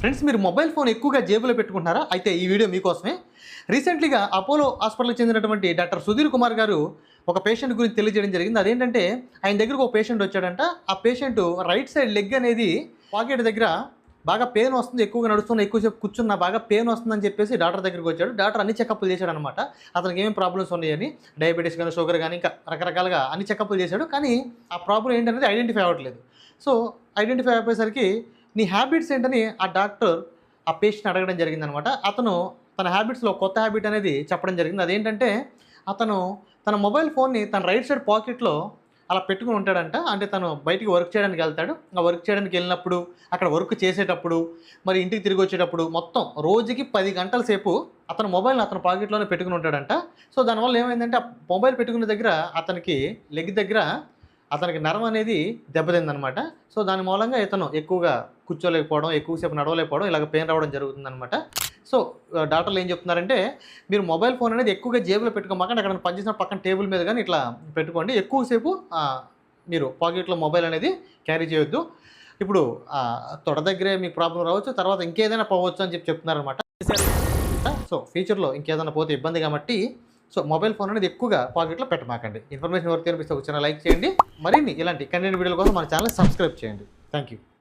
Friends మీరు mobile phone ఎక్కువగా జేబులో పెట్టుకుంటున్నారా? అయితే ఈ వీడియో మీకోసమే. రీసెంట్లీగా అపోలో హాస్పిటల్కి చెందినటువంటి డాక్టర్ సుధీర్ కుమార్ గారు ఒక పేషెంట్ గురించి తెలియజేయడం జరిగింది. అదేంటంటే ఆయన దగ్గరకు ఒక పేషెంట్ వచ్చాడంట. ఆ పేషెంట్ రైట్ సైడ్ లెగ్ అనేది పాకెట్ దగ్గర బాగా పెయిన్ వస్తుంది ఎక్కువగా నడుస్తున్నా ఎక్కువసేపు కూర్చున్నా బాగా పెయిన్ వస్తుందని చెప్పేసి డాక్టర్ దగ్గరికి వచ్చాడు. డాక్టర్ అన్ని చెకప్లు చేశాడు అనమాట అతనికి ఏమేమి ప్రాబ్లమ్స్ ఉన్నాయని డయాబెటీస్ కానీ షుగర్ కానీ ఇంకా రకరకాలుగా అన్ని చెకప్లు చేశాడు. కానీ ఆ ప్రాబ్లం ఏంటనేది ఐడెంటిఫై అవ్వట్లేదు. సో ఐడెంటిఫై అయిపోయేసరికి నీ హ్యాబిట్స్ ఏంటని ఆ డాక్టర్ ఆ పేషెంట్ అడగడం జరిగిందనమాట. అతను తన హ్యాబిట్స్లో కొత్త హ్యాబిట్ అనేది చెప్పడం జరిగింది. అదేంటంటే అతను తన మొబైల్ ఫోన్ని తన రైట్ సైడ్ పాకెట్లో అలా పెట్టుకుని ఉంటాడంట. అంటే తను బయటికి వర్క్ చేయడానికి వెళ్తాడు. ఆ వర్క్ చేయడానికి వెళ్ళినప్పుడు అక్కడ వర్క్ చేసేటప్పుడు మరి ఇంటికి తిరిగి వచ్చేటప్పుడు మొత్తం రోజుకి పది గంటల సేపు అతను మొబైల్ని అతను పాకెట్లోనే పెట్టుకుని ఉంటాడంట. సో దానివల్ల ఏమైందంటే ఆ మొబైల్ పెట్టుకున్న దగ్గర అతనికి లెగ్ దగ్గర అతనికి నరం అనేది దెబ్బతిందనమాట. సో దాని మూలంగా ఇతను ఎక్కువగా కూర్చోలేకపోవడం ఎక్కువసేపు నడవలేకపోవడం ఇలాగ పెయిన్ రావడం జరుగుతుందనమాట. సో డాక్టర్లు ఏం చెప్తున్నారంటే మీరు మొబైల్ ఫోన్ అనేది ఎక్కువగా జేబులో పెట్టుకోమాకండి అక్కడ పనిచేసిన పక్కన టేబుల్ మీద కానీ ఇట్లా పెట్టుకోండి. ఎక్కువసేపు మీరు పాకెట్లో మొబైల్ అనేది క్యారీ చేయొద్దు. ఇప్పుడు తొడ దగ్గరే మీకు ప్రాబ్లం రావచ్చు తర్వాత ఇంకేదైనా పోవచ్చు అని చెప్పి చెప్తున్నారనమాట. సో ఫ్యూచర్లో ఇంకేదైనా పోతే ఇబ్బంది కాబట్టి సో మొబైల్ ఫోన్ అనేది ఎక్కువగా పాకెట్లో పెట్టమాకండి. ఇన్ఫర్మేషన్ ఎవరికి కనిపిస్తే ఒక చిన్న లైక్ చేయండి. మరిన్ని ఇలాంటి కంటెంట్ వీడియోల కోసం మన ఛానల్ సబ్స్క్రైబ్ చేయండి. Thank you